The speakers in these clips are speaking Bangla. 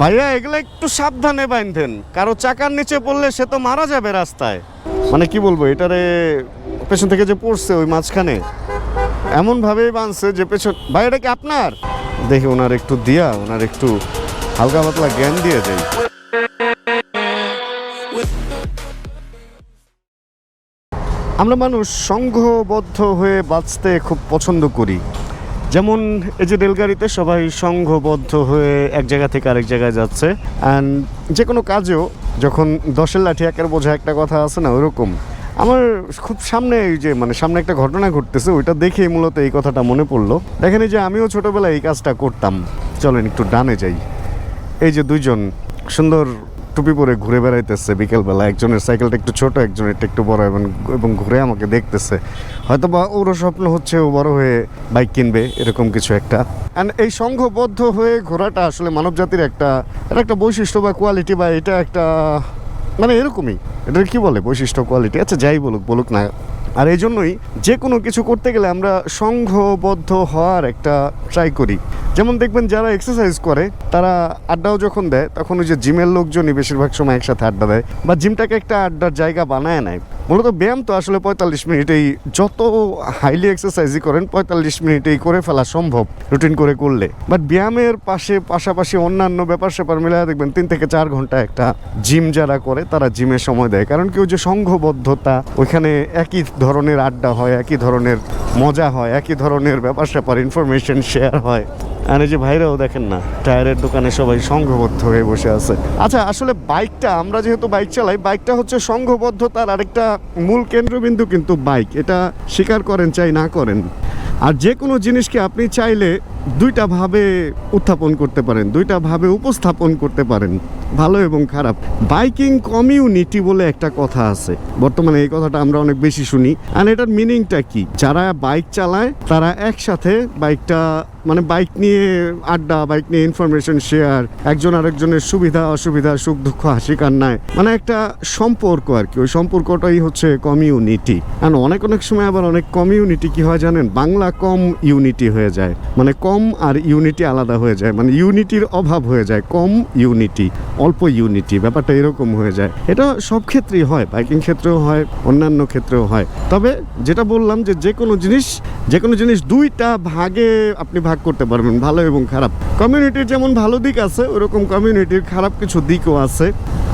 ভাইয়া, এগুলো একটু সাবধানে বাইন্ধেন কারও চাকার নিচে পড়লে সে তো মারা যাবে রাস্তায়। মানে কি বলব, এটারে পেছন থেকে যে পড়ছে ওই মাঝখানে এমন ভাবেই বাঁধছে যে পেছন ভাই, এটা কি আপনার? দেখি ওনার একটু দিয়া, ওনার একটু হালকা পাতলা জ্ঞান দিয়ে যাই আমরা মানুষ সংঘবদ্ধ হয়ে বাঁচতে খুব পছন্দ করি। যেমন এই যে রেলগাড়িতে সবাই সংঘবদ্ধ হয়ে এক জায়গা থেকে আরেক জায়গায় যাচ্ছে অ্যান্ড যে কোনো কাজেও যখন দশের লাঠি একের বোঝা একটা কথা আছে না ওরকম আমার খুব সামনে এই যে মানে সামনে একটা ঘটনা ঘটতেছে, ওইটা দেখেই মূলত এই কথাটা মনে পড়ল। দেখেন এই যে, আমিও ছোটোবেলায় এই কাজটা করতাম। চলেন একটু ডানে যাই। এই যে দুইজন সুন্দর টুপি পরে ঘুরে বেড়াইতেছে বিকেলবেলা। একজনের সাইকেলটা একটু ছোট, একজনের একটু বড় এবং এবং ঘুরে আমাকে দেখতেছে। হয়তো বা ওরও স্বপ্ন হচ্ছে ও বড় হয়ে বাইক কিনবে, এরকম কিছু একটা। অ্যান্ড এই সংঘবদ্ধ হয়ে ঘোরাটা আসলে মানব জাতির একটা, এটা একটা বৈশিষ্ট্য বা কোয়ালিটি বা এটা একটা মানে এরকমই। এটা কি বলে বৈশিষ্ট্য কোয়ালিটি আচ্ছা যাই বলুক বলুক না। আর এই জন্যই যে কোনো কিছু করতে গেলে আমরা সংঘবদ্ধ হওয়ার একটা ট্রাই করি। যেমন দেখবেন যারা এক্সারসাইজ করে, তারা আড্ডাও যখন দেয়, তখন ওই যে জিমের লোকজনই বেশিরভাগ সময় একসাথে আড্ডা দেয় বা জিমটাকে একটা আড্ডার জায়গা বানায় নেয়। মূলত ব্যায়াম তো আসলে পঁয়তাল্লিশ মিনিটেই যত হাইলি এক্সারসাইজই করেন, পঁয়তাল্লিশ মিনিটেই করে ফেলা সম্ভব রুটিন করে করলে। বাট ব্যায়ামের পাশে, পাশাপাশি অন্যান্য ব্যাপার স্যাপার মিলিয়ে দেখবেন তিন থেকে চার ঘণ্টা একটা জিম যারা করে, তারা জিমে সময় দেয়। কারণ কি ওই যে সংঘবদ্ধতা, ওইখানে একই ধরনের আড্ডা হয়, একই ধরনের মজা হয়, একই ধরনের ব্যাপার স্যাপার ইনফরমেশন শেয়ার হয়। আর এই যে ভাইরাও দেখেন না, টায়ারের দোকানে সবাই সংঘবদ্ধ হয়ে বসে আছে। আচ্ছা আসলে বাইকটা, আমরা যেহেতু বাইক চালাই, বাইকটা হচ্ছে সংঘবদ্ধতার আরেকটা মূল কেন্দ্রবিন্দু কিন্তু বাইক। এটা স্বীকার করেন চাই না করেন। আর যে কোনো জিনিসকে আপনি চাইলে দুইটা ভাবে উত্থাপন করতে পারেন, দুইটা ভাবে উপস্থাপন করতে পারেন, ভালো এবং খারাপ। বাইকিং কমিউনিটি বলে একটা কথা আছে। বর্তমানে এই কথাটা আমরা অনেক বেশি শুনি। আর এটার মিনিংটা কি? যারা বাইক চালায়, তারা একসাথে বাইকটা মানে বাইক নিয়ে আড্ডা, বাইক নিয়ে ইনফরমেশন শেয়ার একজন আরেকজনের সুবিধা, অসুবিধা, সুখ, দুঃখ, হাসি, কান্নায়। মানে একটা সম্পর্ক আর কি, ওই সম্পর্কটাই হচ্ছে কমিউনিটি আর অনেক অনেক সময় আবার অনেক কমিউনিটি কি হয় জানেন? বাংলা কম ইউনিটি হয়ে যায়। মানে কম আর ইউনিটি আলাদা হয়ে যায়। মানে ইউনিটির অভাব হয়ে যায়, কম ইউনিটি অল্প ইউনিটি ব্যাপারটা এরকম হয়ে যায়। এটা সব ক্ষেত্রেই হয়, বাইকিং ক্ষেত্রেও হয়, অন্যান্য ক্ষেত্রেও হয়। তবে যেটা বললাম যে যে কোনো জিনিস যে কোনো জিনিস দুইটা ভাগে আপনি ভাগ করতে পারবেন, ভালো এবং খারাপ। কমিউনিটির যেমন ভালো দিক আছে, ওরকম কমিউনিটির খারাপ কিছু দিকও আছে।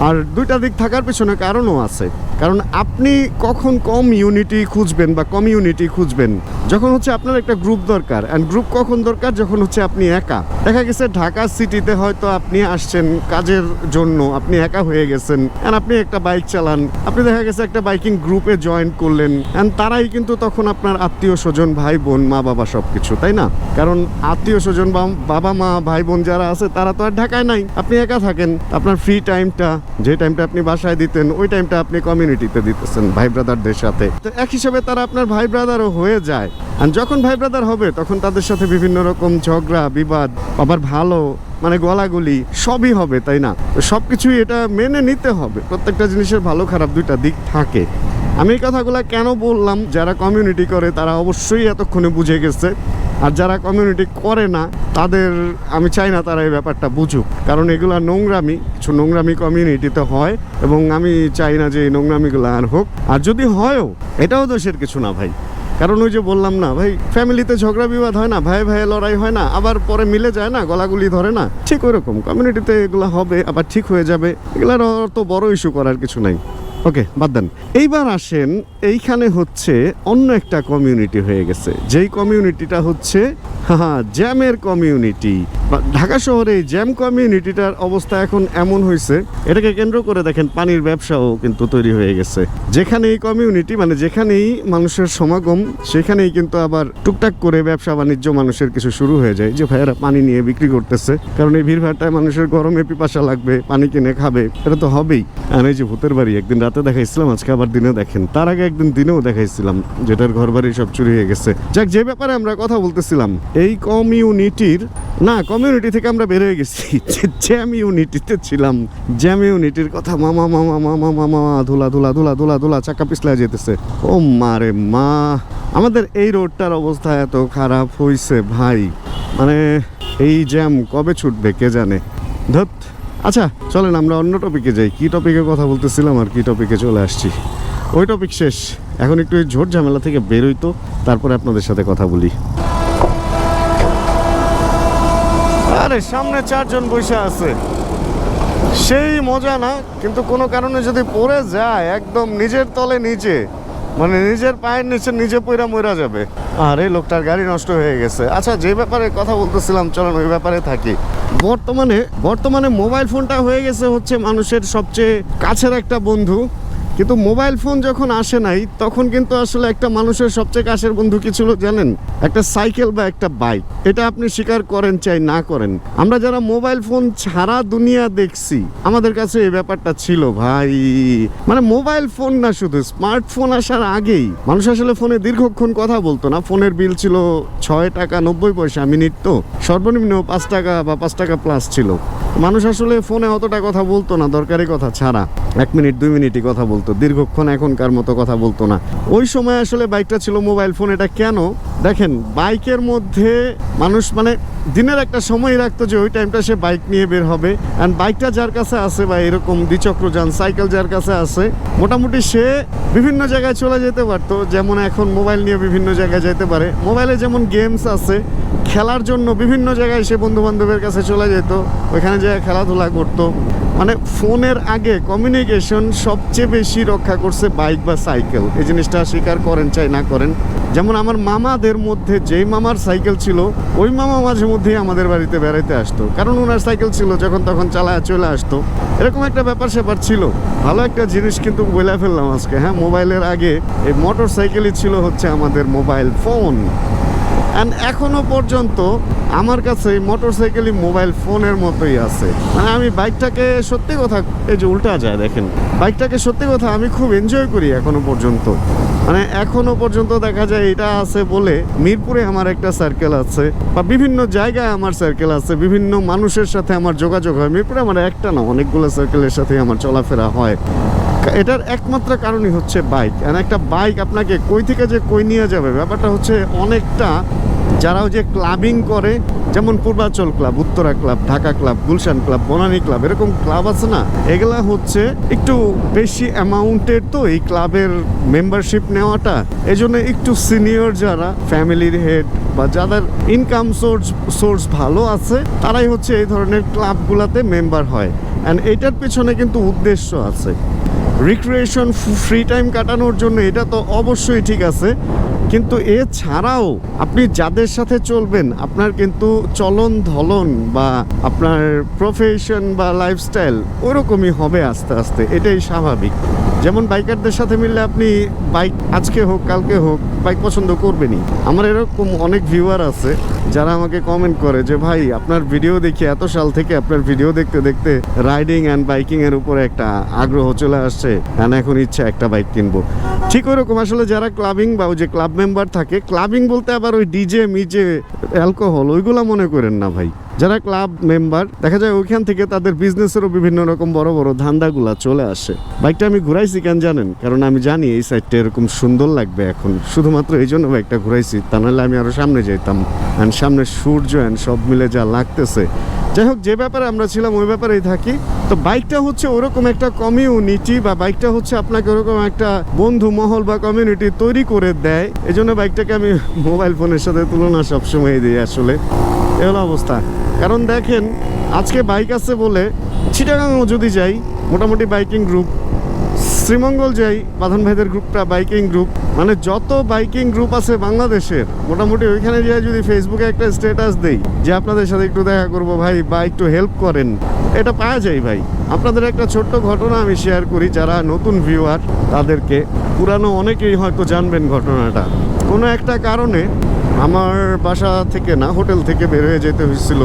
আর দুইটা দিক থাকার পেছনে কারণও আছে। কারণ আপনি কখন কম ইউনিটি খুঁজবেন বা কমিউনিটি খুঁজবেন, যখন হচ্ছে আপনার একটা গ্রুপ দরকার। অ্যান্ড গ্রুপ কখন দরকার? যখন হচ্ছে আপনি একা। দেখা গেছে ঢাকা সিটিতে হয়তো আপনি আসছেন কাজের জন্য, আপনি একা হয়ে গেছেন অ্যান্ড আপনি একটা বাইক চালান। আপনি দেখা গেছে একটা বাইকিং গ্রুপে জয়েন করলেন অ্যান্ড তারাই কিন্তু তখন আপনার আত্মীয় স্বজন ভাই বোন মা বাবা সব কিছু তাই না? কারণ আত্মীয় স্বজন বা বাবা মা, ভাই বোন যারা আছে, তারা তো আর ঢাকায় নাই। আপনি একা থাকেন। আপনার ফ্রি টাইমটা যে টাইমটা আপনি বাসায় দিতেন, ওই টাইমটা আপনি কমিউনিটিতে দিতেছেন, ভাই ব্রাদারদের সাথে। তো এক হিসাবে তারা আপনার ভাই ব্রাদারও হয়ে যায়। আর যখন ভাই ব্রাদার হবে, তখন তাদের সাথে বিভিন্ন রকম ঝগড়া, বিবাদ, আবার ভালো মানে গলাগুলি, সবই হবে, তাই না? তো সব কিছুই এটা মেনে নিতে হবে। প্রত্যেকটা জিনিসের ভালো, খারাপ দুইটা দিক থাকে। আমি এই কথাগুলো কেন বললাম? যারা কমিউনিটি করে, তারা অবশ্যই এতক্ষণে বুঝে গেছে। আর যারা কমিউনিটি করে না, তাদের, আমি চাই না তারা এই ব্যাপারটা বুঝুক। কারণ এগুলা নোংরামি, কিছু নোংরামি কমিউনিটিতে হয় এবং আমি চাই না যে এই নোংরামিগুলো আর হোক। আর যদি হয়ও, এটাও দোষের কিছু না ভাই। কারণ ওই যে বললাম না, ভাই ফ্যামিলিতে ঝগড়া বিবাদ হয় না ভাই ভাইয়ে লড়াই হয় না, আবার পরে মিলে যায় না, গলাগুলি ধরে না, ঠিক ওরকম। কমিউনিটিতে এগুলো হবে, আবার ঠিক হয়ে যাবে। এগুলোর অত বড় ইস্যু করার কিছু নাই। ওকে, বাদ দেন। এইবার আসেন, এইখানে হচ্ছে অন্য একটা কমিউনিটি হয়ে গেছে। যেই কমিউনিটিটা হচ্ছে হ্যাঁ জ্যামের কমিউনিটি ঢাকা শহরে জ্যাম কমিউনিটিটার অবস্থা এখন এমন হয়েছে এটাকে কেন্দ্র করে দেখেন পানির ব্যবসাও কিন্তু তৈরি হয়ে গেছে। যেখানে এই কমিউনিটি মানে যেখানেই মানুষের সমাগম, সেখানেই কিন্তু আবার টুকটাক করে ব্যবসা বাণিজ্য মানুষের কিছু শুরু হয়ে যায়। যে ভাইয়েরা পানি নিয়ে বিক্রি করতেছে, কারণ এই ভিড়ভাড়টায় মানুষের গরমে পিপাসা লাগবে, পানি কিনে খাবে, এটা তো হবেই। আর এই যে ভূতের বাড়ি, একদিন রাতে দেখাইছিলাম, আজকে আবার দিনে দেখেন। তার আগে একদিন দিনেও দেখাইছিলাম, যেটার ঘর বাড়ি সব চুরি হয়ে গেছে। যাক, যে ব্যাপারে আমরা কথা বলতেছিলাম, এই কমিউনিটির, না, কমিউনিটি থেকে আমরা বের হয়ে গেছি। জ্যাম ইউনিটিতে ছিলাম। জ্যাম ইউনিটির কথা মামা মামা মামা মামা, ধুলা ধুলা ধুলা ধুলা ধুলা, চাকা পিছলা যেতেছে। ও মারে মা। আমাদের এই রোডটার অবস্থা এত খারাপ হইছে ভাই। মানে এই জ্যাম কবে ছুটবে, কে জানে? ধত। আচ্ছা চলেন আমরা অন্য টপিকে যাই। কি টপিকে কথা বলতেছিলাম আর কি টপিকে চলে আসছি। ওই টপিক শেষ। এখন একটু ঝোট ঝামেলা থেকে বেরোই তো, তারপরে আপনাদের সাথে কথা বলি। আরে, সামনে চারজন বসে আছে। সেই মজা না, কিন্তু কোনো কারণে যদি পড়ে যায়, একদম নিজের তলে নিচে মানে নিজের পায়ের নিচে নিজে পইরা মইরা যাবে। আর এই লোকটার গাড়ি নষ্ট হয়ে গেছে। আচ্ছা যে ব্যাপারে কথা বলতেছিলাম, চলেন ওই ব্যাপারে থাকি। বর্তমানে বর্তমানে মোবাইল ফোনটা হয়ে গেছে হচ্ছে মানুষের সবচেয়ে কাছের একটা বন্ধু। কিন্তু মোবাইল ফোন যখন আসে নাই, তখন কিন্তু আসলে একটা মানুষের সবচেয়ে কাছের বন্ধু কি ছিল জানেন? একটা সাইকেল বা একটা বাইক। এটা আপনি স্বীকার করেন চাই না করেন। আমরা যারা মোবাইল ফোন ছাড়া দুনিয়া দেখছি, আমাদের কাছে এই ব্যাপারটা ছিল ভাই। মানে মোবাইল ফোন না শুধু, স্মার্টফোন আসার আগেই। মানুষ আসলে ফোনে দীর্ঘক্ষণ কথা বলতো না। ফোনের বিল ছিল ছয় টাকা নব্বই পয়সা মিনিট তো। সর্বনিম্ন পাঁচ টাকা বা পাঁচ টাকা প্লাস ছিল। মানুষ আসলে ফোনে অতটা কথা বলতো না, দরকারি কথা ছাড়া। এক মিনিট, দুই মিনিটই কথা বলতো। দীর্ঘক্ষণ এখনকার মতো কথা বলতো না। ওই সময় আসলে বাইকটা ছিল মোবাইল ফোন, এটা কেন? দেখেন, বাইকের মধ্যে মানুষ মানে দিনের একটা সময় রাখতো যে ওই টাইমটা সে বাইক নিয়ে বের হবে। অ্যান্ড বাইকটা যার কাছে আছে বা এরকম দ্বিচক্রযান সাইকেল যার কাছে আছে, মোটামুটি সে বিভিন্ন জায়গায় চলে যেতে পারতো। যেমন এখন মোবাইল নিয়ে বিভিন্ন জায়গায় যেতে পারে। মোবাইলে যেমন গেমস আছে, খেলার জন্য বিভিন্ন জায়গায় সে বন্ধু বান্ধবের কাছে চলে যেত। ওইখানে যেয়ে খেলাধুলা করতো। মানে ফোনের আগে কমিউনিকেশন সবচেয়ে বেশি রক্ষা করছে বাইক বা সাইকেল এই জিনিসটা স্বীকার করেন চাই না করেন। যেমন আমার মামাদের মধ্যে যেই মামার সাইকেল ছিল, ওই মামা মাঝে মধ্যেই আমাদের বাড়িতে বেড়াইতে আসতো। কারণ ওনার সাইকেল ছিল, যখন তখন চালায় চলে আসতো। এরকম একটা ব্যাপার স্যাপার ছিল। ভালো একটা জিনিস কিন্তু বলে ফেললাম আজকে হ্যাঁ? মোবাইলের আগে এই মোটর সাইকেলই ছিল হচ্ছে আমাদের মোবাইল ফোন অ্যান্ড এখনও পর্যন্ত আমার কাছে মোটর সাইকেলই মোবাইল ফোনের মতোই আছে। মানে আমি বাইকটাকে সত্যি কথা, এই যে উল্টা যায় দেখেন। বাইকটাকে সত্যি কথা আমি খুব এনজয় করি এখনও পর্যন্ত। মানে এখনও পর্যন্ত দেখা যায় এটা আছে বলে মিরপুরে আমার একটা সার্কেল আছে, বা বিভিন্ন জায়গায় আমার সার্কেল আছে, বিভিন্ন মানুষের সাথে আমার যোগাযোগ হয়। মিরপুরে আমার একটা না, অনেকগুলো সার্কেলের সাথে আমার চলাফেরা হয়। এটার একমাত্র কারণই হচ্ছে বাইক আর একটা বাইক আপনাকে কই থেকে যে কই নিয়ে যাবে, ব্যাপারটা হচ্ছে অনেকটা যারা ওই যে ক্লাবিং করে, যেমন Purbachal club Uttara club Dhaka club Gulshan club Banani club এরকম ক্লাব আছে না? এগুলা হচ্ছে একটু বেশি অ্যামাউন্টের তো এই ক্লাবের মেম্বারশিপ নেওয়াটা। এই জন্য একটু সিনিয়র যারা, ফ্যামিলির হেড বা যাদের ইনকাম সোর্স সোর্স ভালো আছে, তারাই হচ্ছে এই ধরনের ক্লাবগুলোতে মেম্বার হয়। অ্যান্ড এটার পেছনে কিন্তু উদ্দেশ্য আছে। রিক্রিয়েশন ফ্রি টাইম কাটানোর জন্য এটা তো অবশ্যই ঠিক আছে। কিন্তু এছাড়াও আপনি যাদের সাথে চলবেন, আপনার কিন্তু চলন ধলন বা আপনার প্রফেশন বা লাইফস্টাইল ওরকমই হবে আস্তে আস্তে, এটাই স্বাভাবিক। যেমন বাইকারদের সাথে মিললে আপনি বাইক আজকে হোক, কালকে হোক বাইক পছন্দ করবেনই। আমার এরকম অনেক ভিউয়ার আছে যারা আমাকে কমেন্ট করে যে, ভাই, আপনার ভিডিও দেখি, এত সাল থেকে আপনার ভিডিও দেখতে দেখতে রাইডিং অ্যান্ড বাইকিং এর উপরে একটা আগ্রহ চলে আসছে এখন ইচ্ছা একটা বাইক কিনবো। ঠিক ওরকম আসলে যারা ক্লাবিং বা ওই যে ক্লাব মেম্বার থাকে ক্লাবিং বলতে আবার ওই ডিজে মিজে অ্যালকোহল ওইগুলো মনে করেন না ভাই। যারা ক্লাব মেম্বার, দেখা যায় ওইখান থেকে তাদের বিজনেসেরও বিভিন্ন রকম বড় বড় ধান্দাগুলা চলে আসে। বাইকটা আমি ঘুরাইছি কেন জানেন? কারণ আমি জানি এই সাইডটা এরকম সুন্দর লাগবে এখন। শুধুমাত্র এই জন্য বাইকটা ঘুরাইছি, তা নাহলে আমি আরও সামনে যেতাম অ্যান্ড সামনে সূর্য অ্যান্ড সব মিলে যা লাগতেছে। যাই হোক, যে ব্যাপারে আমরা ছিলাম, ওই ব্যাপারেই থাকি। তো বাইকটা হচ্ছে ওরকম একটা কমিউনিটি বা বাইকটা হচ্ছে আপনাকে ওরকম একটা বন্ধু মহল বা কমিউনিটি তৈরি করে দেয়। এই জন্য বাইকটাকে আমি মোবাইল ফোনের সাথে তুলনা সবসময় দিই আসলে। এ হলো অবস্থা। কারণ দেখেন, আজকে বাইক আছে বলে চিটাগাংও যদি যাই, মোটামুটি বাইকিং গ্রুপ শ্রীমঙ্গল যাই, বাঁধন ভাইদের গ্রুপটা বাইকিং গ্রুপ মানে যত বাইকিং গ্রুপ আছে বাংলাদেশের, মোটামুটি ওইখানে যাই যদি ফেসবুকে একটা স্ট্যাটাস দেই, যে আপনাদের সাথে একটু দেখা করব ভাই, বা একটু হেল্প করেন, এটা পাওয়া যায় ভাই। আপনাদের একটা ছোট্ট ঘটনা আমি শেয়ার করি, যারা নতুন ভিউয়ার তাদেরকে। পুরানো অনেকেই হয়তো জানবেন ঘটনাটা। কোনো একটা কারণে আমার বাসা থেকে না হোটেল থেকে বের হয়ে যেতে হয়েছিল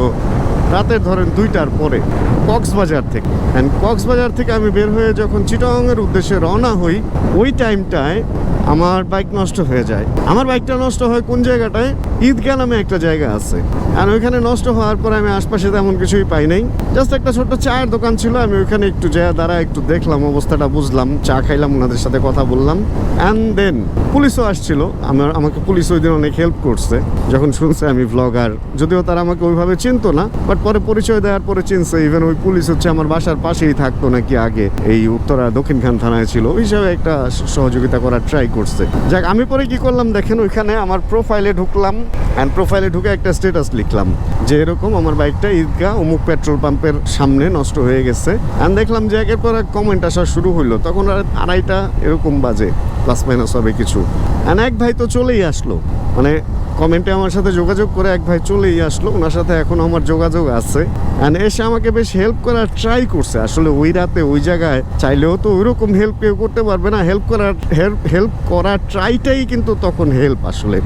রাতের ধরেন দুইটার পরে কক্সবাজার থেকে। অ্যান্ড কক্সবাজার থেকে আমি বের হয়ে যখন চিটাংয়ের উদ্দেশ্যে রওনা হই, ওই টাইমটায় আমার বাইক নষ্ট হয়ে যায়। আমার বাইকটা নষ্ট হয় কোন জায়গাটায়? ঈদগাহ নামে একটা জায়গা আছে। আর ওইখানে নষ্ট হওয়ার পর আমি আশপাশে তেমন কিছুই পাই নাই। জাস্ট একটা ছোট্ট চায়ের দোকান ছিল, আমি ওইখানে একটু যায় দাঁড়া একটু দেখলাম, অবস্থাটা বুঝলাম, চা খাইলাম, ওনাদের সাথে কথা বললাম। অ্যান্ড দেন পুলিশও আসছিল। আমার, আমাকে পুলিশ ওই দিন অনেক হেল্প করছে। যখন শুনছে আমি ভ্লগার যদিও তারা আমাকে ওইভাবে চিনতো না বাট পরে পরিচয় দেওয়ার পরে চিনছে ইভেন ওই পুলিশ হচ্ছে আমার বাসার পাশেই থাকতো নাকি আগে। এই উত্তরা দক্ষিণখান থানায় ছিল, ওই হিসাবে একটা সহযোগিতা করার ট্রাই করছে। যাক, আমি পরে কি করলাম দেখেন, ওইখানে আমার প্রোফাইলে ঢুকলাম অ্যান্ড প্রোফাইলে ঢুকে একটা স্ট্যাটাস লিখলাম, যে এরকম আমার বাইকটা ঈদগাহ অমুক পেট্রোল পাম্পের সামনে নষ্ট হয়ে গেছে। অ্যান্ড দেখলাম যে একের পর এক কমেন্ট আসা শুরু হইল, তখন আর আড়াইটা এরকম বাজে প্লাস মাইনাস হবে কিছু। অ্যান্ড এক ভাই তো চলেই আসলো মানে কমেন্টে আমার সাথে যোগাযোগ করে এক ভাই চলেই আসলো ওনার সাথে এখন আমার যোগাযোগ আছে। অ্যান্ড এসে আমাকে বেশ হেল্প করার ট্রাই করছে। আসলে ওই রাতে ওই জায়গায় চাইলেও তো ওইরকম হেল্প কেউ করতে পারবে না। হেল্প করার হেল্প হেল্প করার ট্রাইটাই কিন্তু তখন হেল্প আসলে।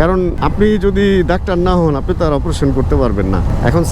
কারণ আপনি যদি ডাক্তার না হন, আপনি তো আর অপারেশন করতে পারবেন না। এখন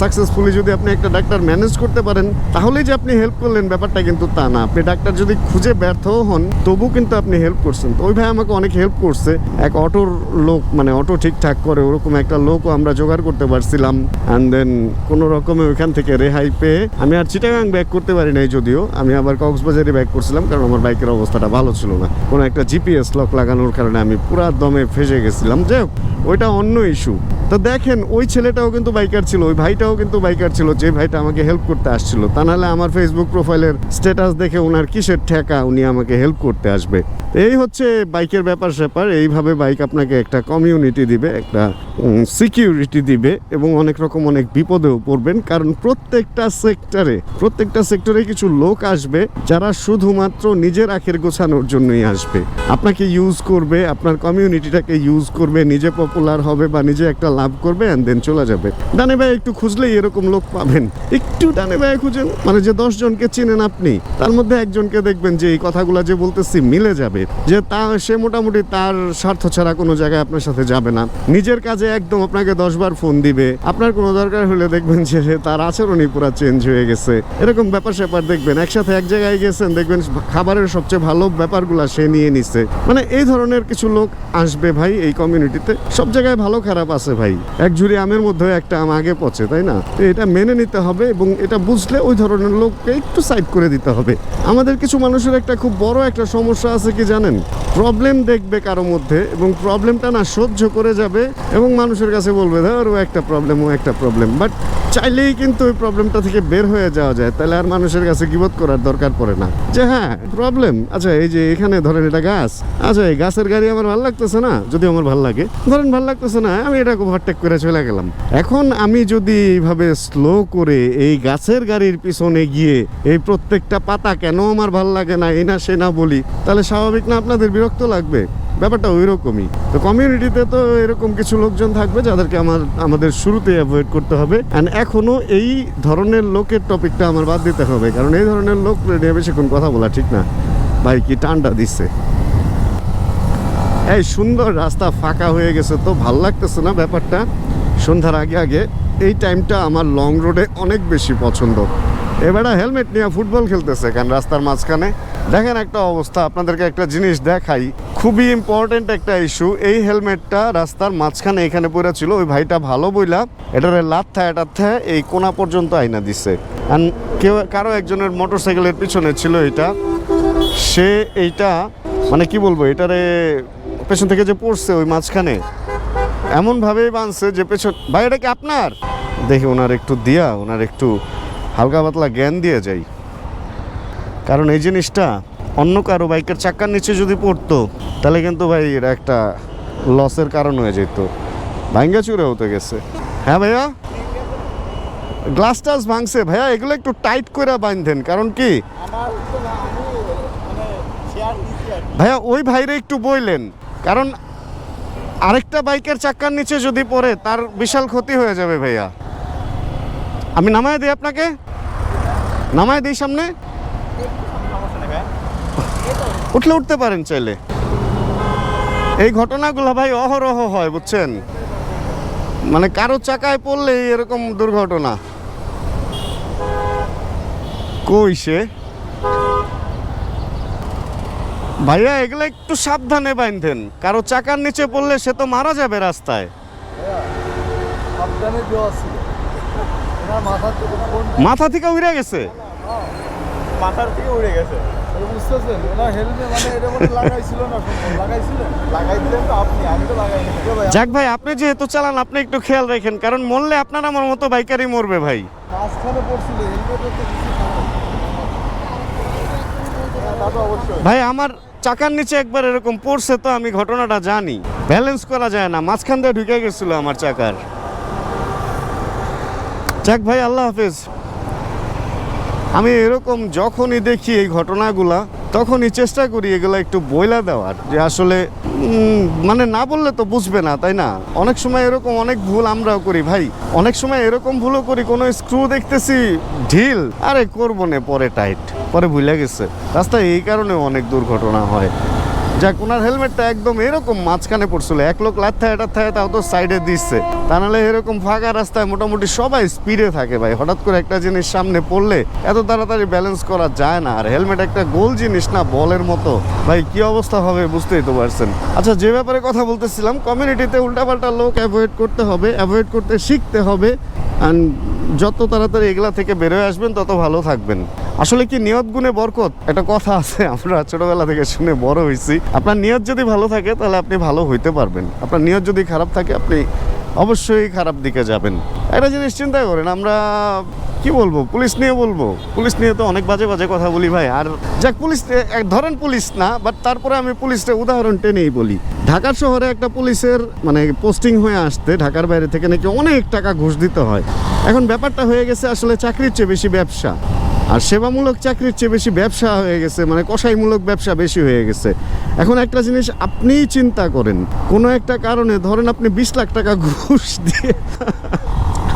সাকসেসফুলি যদি আপনি একটা ডাক্তার ম্যানেজ করতে পারেন, তাহলেই যে আপনি হেল্প করলেন ব্যাপারটা কিন্তু তা না। আপনি ডাক্তার যদি খুঁজে ব্যর্থ হন তবু কিন্তু আপনি হেল্প করছেন। তো ওই ভাই আমাকে অনেক হেল্প করছে। এক অটোর লোক মানে অটো ঠিকঠাক করে, ওরকম একটা লোকও আমরা জোগাড় করতে পারছিলাম। অ্যান্ড দেন কোনো রকমে ওইখান থেকে রেহাই পেয়ে আমি আর চিটাগাং ব্যাক করতে পারি নাই যদিও। আমি আবার কক্সবাজারে ব্যাক করছিলাম, কারণ আমার বাইকের অবস্থাটা ভালো ছিল না। কোনো একটা জিপিএস লক লাগানোর কারণে আমি পুরা দমে ফেসে গেছিলাম হোক ওইটা অন্য ইস্যু তো দেখেন, ওই ছেলেটাও কিন্তু বাইকার ছিল, ওই ভাইটাও কিন্তু বাইকার ছিল, যে ভাইটা আমাকে হেল্প করতে আসছিল। তা নাহলে আমার ফেসবুক প্রোফাইলের স্ট্যাটাস দেখে ওনার কিসের ঠেকা, উনি আমাকে হেল্প করতে আসবে। এই হচ্ছে বাইকের ব্যাপার স্যাপার এইভাবে বাইক আপনাকে একটা কমিউনিটি দিবে, একটা সিকিউরিটি দিবে এবং অনেক রকম অনেক বিপদেও পড়বেন। কারণ প্রত্যেকটা সেক্টরে প্রত্যেকটা সেক্টরে কিছু লোক আসবে যারা শুধুমাত্র নিজের আখের গোছানোর জন্যই আসবে। আপনাকে ইউজ করবে, আপনার কমিউনিটিটাকে ইউজ করবে, নিজে পপুলার হবে বা নিজে একটা লাভ করবে অ্যান্ড দেন চলে যাবে। ডানে ভাই একটু খুঁজলেই এরকম লোক পাবেন। একটু ডানে ভাই খুঁজেন মানে যে দশ জনকে চেনেন আপনি, তার মধ্যে একজনকে দেখবেন যে এই কথাগুলো যে বলতেছি মিলে যাবে। যে তা, সে মোটামুটি তার স্বার্থ ছাড়া কোনো জায়গায় আপনার সাথে যাবে না। নিজের কাজে একদম আপনাকে দশবার ফোন দিবে। আপনার কোনো দরকার হলে দেখবেন যে তার আচরণই পুরো চেঞ্জ হয়ে গেছে। এরকম ব্যাপার স্যাপার দেখবেন, একসাথে এক জায়গায় গেছেন, দেখবেন খাবারের সবচেয়ে ভালো ব্যাপারগুলা সে নিয়ে নিছে। মানে এই ধরনের কিছু লোক আসবে ভাই এই কমিউনিটিতে সব জায়গায় ভালো খারাপ আছে ভাই। এক ঝুড়ি আমের মধ্যে একটা আম আগে পচে, তাই না? তো এটা মেনে নিতে হবে এবং এটা বুঝলে ওই ধরনের লোককে একটু সাইড করে দিতে হবে। আমাদের কিছু মানুষের একটা খুব বড় একটা সমস্যা আছে কি জানেন? প্রবলেম দেখবে কারও মধ্যে এবং প্রবলেমটা না সহ্য করে যাবে এবং মানুষের কাছে বলবে, ধর, ও একটা প্রবলেম ও একটা প্রবলেম বাট চাইলেই কিন্তু ওই প্রবলেমটা থেকে বের হয়ে যাওয়া যায়। তাহলে আর মানুষের কাছে গিবত করার দরকার পড়ে না। যে হ্যাঁ প্রবলেম আচ্ছা এই যে এখানে ধরেন এটা গাছ। আচ্ছা এই গাছের গাড়ি আমার ভালো লাগতেছে না? যদি আমার ভালো লাগে। ধরেন ভালো লাগতেছে না, আমি এটাকে ওভারটেক করে চলে গেলাম। এখন আমি যদি এইভাবে স্লো করে এই গাছের গাড়ির পিছনে গিয়ে এই প্রত্যেকটা পাতা কেন আমার ভালো লাগে না, এই না সে না বলি, তাহলে স্বাভাবিক না আপনাদের বিরক্ত লাগবে? ব্যাপারটা ওই রকমই তো কমিউনিটিতে তো এরকম কিছু লোকজন থাকবে যাদেরকে আমার, আমাদের শুরুতে অ্যাভয়েড করতে হবে। অ্যান্ড এখনও এই ধরনের লোকের টপিকটা আমার বাদ দিতে হবে। কারণ এই ধরনের লোক নিয়ে বেশিক্ষণ কথা বলা ঠিক না। ভাই, কি টান্ডা দিচ্ছে। এই সুন্দর রাস্তা ফাঁকা হয়ে গেছে তো ভালো লাগতেছে না ব্যাপারটা? সন্ধ্যার আগে আগে এই টাইমটা আমার লং রোডে অনেক বেশি পছন্দ। এবারে হেলমেট নিয়ে ফুটবল খেলতেছে কেন রাস্তার মাঝখানে। দেখেন একটা অবস্থা, আপনাদেরকে একটা জিনিস দেখাই। খুবই ইম্পর্টেন্ট একটা ইস্যু এই হেলমেটটা রাস্তার মাঝখানে এখানে পড়ে ছিল ওই ভাইটা ভালো বইলা, এটারে লাথা এটাতে এই কোনা পর্যন্ত আইনা দিছে। অ্যান্ড কেউ, কারও একজনের মোটর সাইকেলের পিছনে ছিল এটা। সে এইটা মানে কি বলব, এটারে পেছন থেকে যে পড়ছে ওই মাঝখানে, এমনভাবেই বাঁধছে যে পেছন, ভাই, এটা কি আপনার? দেখি ওনার একটু দিয়া, ওনার একটু হালকা পাতলা জ্ঞান দিয়ে যাই। কারণ এই জিনিসটা অন্য কারও বাইকের চাক্কার নিচে যদি পড়তো, তাহলে কিন্তু ভাই এটা একটা লসের কারণ হয়ে যেত। ভাঙ্গা চুরে হতে গেছে। হ্যাঁ ভাইয়া? গ্লাস টাস ভাঙছে। ভাইয়া, এগুলো একটু টাইট করে বাঁধেন, কারণ কি? ভাইয়া, ওই ভাইরে একটু বইলেন, কারণ আরেকটা বাইকের চাক্কার নিচে যদি পড়ে, তার বিশাল ক্ষতি হয়ে যাবে ভাইয়া। আমি নামায় দিই আপনাকে? নামায় দিই সামনে? উঠলে উঠতে পারেন চাইলে। এই ঘটনাগুলো ভাই অহরহ হয় বুঝছেন? মানে কারও চাকায় পড়লেই এরকম দুর্ঘটনা। কই সে? ভাইয়া এগুলো একটু সাবধানে বাঁধেন। কারও চাকার নিচে পড়লে সে তো মারা যাবে রাস্তায়। মাথা থেকে উড়ে গেছে? মাথার থেকে উড়ে গেছে। বুঝতেছেন? ওনার মানে এটা মনে লাগাইছিল না সম্ভব। লাগাইছিলেন? তো আপনি আমি তো লাগাইনি। যাক ভাই আপনি যেহেতু চালান আপনি একটু খেয়াল রাখেন কারণ মরলে আপনার আমার মতো বাইকারই মরবে ভাই। মাঝখানে পড়ছিল হেলমেটের তো কিছু হ্যাঁ, ভাই আমার চাকার নিচে একবার এরকম পড়ছে তো আমি ঘটনাটা জানি। ব্যালেন্স করা যায় না মাঝখান দিয়ে ঢুকে গেছিল আমার চাকার। যাক ভাই আল্লাহ হাফেজ। আমি এরকম যখনই দেখি এই ঘটনাগুলা, তখনই চেষ্টা করি এগুলো একটু বইলা দেওয়ার। যে আসলে মানে না বললে তো বুঝবে না, তাই না? অনেক সময় এরকম অনেক ভুল আমরাও করি, ভাই। অনেক সময় এরকম ভুলও করি, কোনো স্ক্রু দেখতেছি, ঢিল। আরে, করব না পরে টাইট পরে ভুলে গেছে। রাস্তায় এই কারণে অনেক দুর্ঘটনা হয়। যাক ওনার হেলমেটটা একদম এরকম মাঝখানে পড়ছিল। এক লোক লাথায় টাথায় তাও তো সাইডে দিচ্ছে। তা নাহলে এরকম ফাঁকা রাস্তায় মোটামুটি সবাই স্পিডে থাকে ভাই। হঠাৎ করে একটা জিনিস সামনে পড়লে এত তাড়াতাড়ি ব্যালেন্স করা যায় না। আর হেলমেট একটা গোল জিনিস না, বলের মতো। ভাই, কি অবস্থা হবে বুঝতেই তো পারছেন। আচ্ছা যে ব্যাপারে কথা বলতেছিলাম কমিউনিটিতে উল্টাপাল্টা লোক অ্যাভয়েড করতে হবে অ্যাভয়েড করতে শিখতে হবে। অ্যান্ড যত তাড়াতাড়ি এগুলা থেকে বেরোয় আসবেন, তত ভালো থাকবেন। আসলে কি নিয়ত গুণে বরকত? একটা কথা আছে, আমরা ছোটবেলা থেকে শুনে বড় হয়েছি। আপনার নিয়ত যদি ভালো থাকে, তাহলে আপনি ভালো হইতে পারবেন। আপনার নিয়ত যদি খারাপ থাকে, আপনি অবশ্যই খারাপ দিকে যাবেন। একটা জিনিস চিন্তা করেন, আমরা কি বলব? পুলিশ নিয়ে বলব? পুলিশ নিয়ে তো অনেক বাজে বাজে কথা বলি ভাই। আর যাক, পুলিশ এক ধরেন পুলিশ না বাট তারপরে আমি পুলিশটা উদাহরণ টেনেই বলি। ঢাকা শহরে একটা পুলিশের মানে পোস্টিং হয়ে আসতে ঢাকার বাইরে থেকে নাকি অনেক টাকা ঘুষ দিতে হয়। এখন ব্যাপারটা হয়ে গেছে আসলে চাকরির চেয়ে বেশি ব্যবসা। আর সেবামূলক চাকরির চেয়ে বেশি ব্যবসা হয়ে গেছে মানে কষাইমূলক ব্যবসা বেশি হয়ে গেছে। এখন একটা জিনিস আপনিই চিন্তা করেন, কোনো একটা কারণে ধরেন আপনি বিশ লাখ টাকা ঘুষ দিয়ে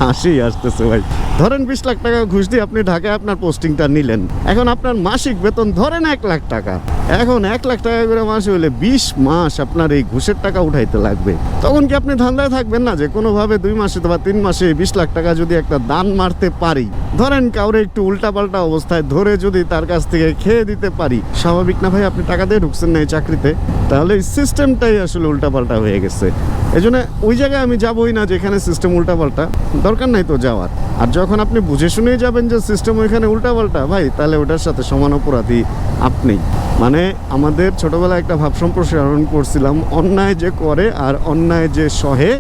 হাসি আসতেছে ভাই। ধরেন বিশ লাখ টাকা ঘুষ দিয়ে আপনি ঢাকায় আপনার পোস্টিংটা নিলেন। এখন আপনার মাসিক বেতন ধরেন এক লাখ টাকা। এখন এক লাখ টাকা করে মাসে হলে বিশ মাস আপনার এই ঘুষের টাকা উঠাইতে লাগবে। তখন কি আপনি ধান্দায় থাকবেন না যে কোনোভাবে দুই মাসে বা তিন মাসে বিশ লাখ টাকা যদি একটা দান মারতে পারি? ধরেন কাউরে একটু উল্টাপাল্টা অবস্থায় ধরে যদি তার কাছ থেকে খেয়ে দিতে পারি। স্বাভাবিক না ভাই, আপনি টাকা দিয়ে ঢুকছেন না এই চাকরিতে। তাহলে এই সিস্টেমটাই আসলে উল্টাপাল্টা হয়ে গেছে। এই জন্য ওই জায়গায় আমি যাবোই না যেখানে সিস্টেম উল্টাপাল্টা। দরকার নাই তো যাওয়ার। আর যখন আপনি বুঝে শুনেই যাবেন যে সিস্টেম ওইখানে উল্টাপাল্টা, ভাই, তাহলে ওটার সাথে সমান অপরাধী আপনি। মানে আমাদের ছোটবেলায় একটা ভাব সম্প্রসারণ করছিলাম, অন্যায় যে করে আর অন্যায় যে সহে,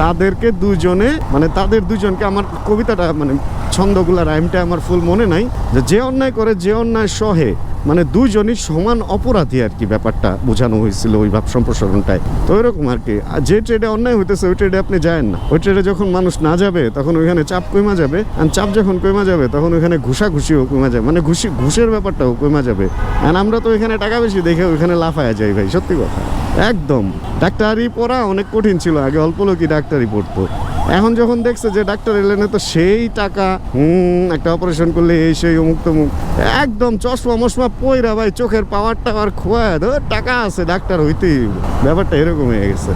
তাদেরকে দুজনে মানে তাদের দুজনকে আমার কবিতাটা মানে ছন্দগুলা, রাইমটা আমার ফুল মনে নাই, যে যে অন্যায় করে, যে অন্যায় সহে মানে দুজনই সমান অপরাধী আর কি ব্যাপারটা বোঝানো হয়েছিল ওই ভাব সম্প্রসারণটায়। তো এরকম আর কি। যে ট্রেডে অন্যায় হইতেছে, ওই ট্রেডে আপনি যায়েন না। ওই ট্রেডে যখন মানুষ না যাবে তখন ওইখানে চাপ কমা যাবে। আর চাপ যখন কমা যাবে, তখন ওইখানে ঘুষা ঘুষাঘুষিও কমা যাবে মানে ঘুষি ঘুষের ব্যাপারটাও কমা যাবে। আর আমরা তো ওইখানে টাকা বেশি দেখে ওইখানে লাফায়া যাই ভাই, সত্যি কথা। একদম। ডাক্তারি পড়া অনেক কঠিন ছিল, আগে অল্প লোকই ডাক্তারি পড়তো। এখন যখন দেখছে যে ডাক্তার এলেনে, তো সেই টাকা, হুম, একটা অপারেশন করলে এই, সেই, অমুক তমুক। একদম চশমা মশমা পয়রা ভাই, চোখের পাওয়ার টাওয়ার খোয়া, ধর, টাকা আছে, ডাক্তার হইতেই ব্যাপারটা এরকম হয়ে গেছে।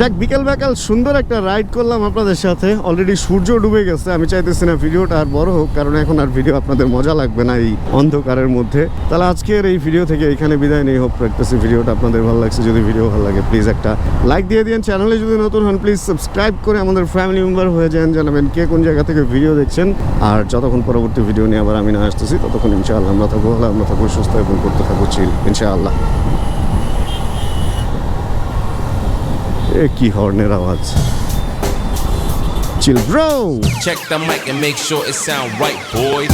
যাক, বিকেল বিকাল সুন্দর একটা রাইড করলাম আপনাদের সাথে। অলরেডি সূর্য ডুবে গেছে, আমি চাইতেছি না ভিডিওটা আর বড় হোক, কারণ এখন আর ভিডিও আপনাদের মজা লাগবে না এই অন্ধকারের মধ্যে। তাহলে আজকের এই ভিডিও থেকে এখানে বিদায় নেই হোপ রাখতেছি ভিডিওটা আপনাদের ভালো লাগছে। যদি ভিডিও ভালো লাগে প্লিজ একটা লাইক দিয়ে দিন চ্যানেলে যদি নতুন হন প্লিজ সাবস্ক্রাইব করে আমাদের ফ্যামিলি মেম্বার হয়ে যান। জানাবেন কে কোন জায়গা থেকে ভিডিও দেখছেন। আর যতক্ষণ পরবর্তী ভিডিও নিয়ে আবার আমি না আসতেছি, ততক্ষণ ইনশাআল্লাহ আমরা থাকব ভালো, আমরা থাকব সুস্থ এবং করতে থাকব চিল ইনশাআল্লাহ। এ কি হর্নের আওয়াজ chill bro Check the mic and make sure it sound right, boys.